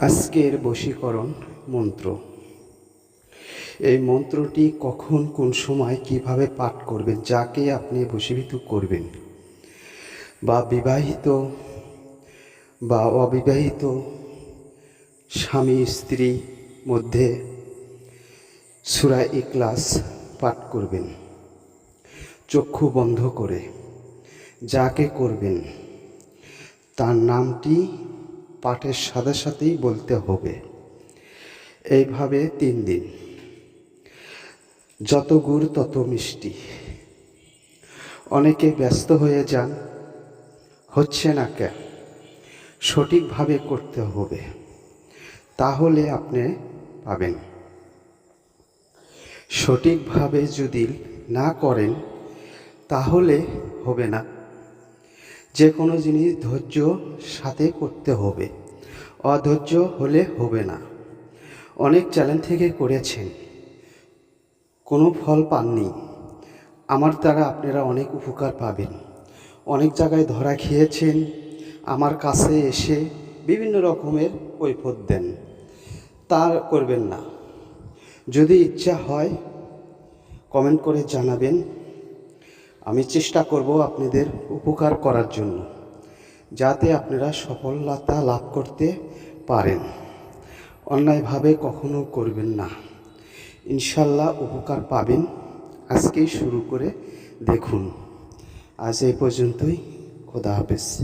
আজকের বশীকরণ মন্ত্র। এই মন্ত্রটি কখন, কোন সময় কীভাবে পাঠ করবেন, যাকে আপনি বশীভূত করবেন, বা বিবাহিত বা অবিবাহিত স্বামী, স্ত্রী মধ্যে সুরা ইকলাস পাঠ করবেন। চক্ষু বন্ধ করে যাকে করবেন, তার নামটি পাঠের সাথে সাথেই বলতে হবে। এইভাবে তিন দিন। যত গুড় তত মিষ্টি। অনেকে ব্যস্ত হয়ে যান। হচ্ছে না কেন? সঠিকভাবে করতে হবে। তাহলে আপনি পাবেন। সঠিকভাবে যদি না করেন, তাহলে হবে না। যে কোনো জিনিস ধৈর্য সাথে করতে হবে। অধৈর্য হলে হবে না। অনেক চ্যালেঞ্জ থেকে করেছেন। কোনো ফল পাননি। আমার দ্বারা আপনারা অনেক উপকার পাবেন। অনেক জায়গায় ধরা খেয়েছেন। আমার কাছে এসে বিভিন্ন রকমের কৈফত দেন। তার করবেন না। যদি ইচ্ছা হয় কমেন্ট করে জানাবেন। আমি চেষ্টা করব আপনাদের উপকার করার জন্য, যাতে আপনারা সফলতা লাভ করতে পারেন। অন্যায়ভাবে কখনো করবেন না। ইনশাল্লাহ উপকার পাবেন। আজকেই শুরু করে দেখুন। আজ এই পর্যন্তই। খোদা হাফেজ।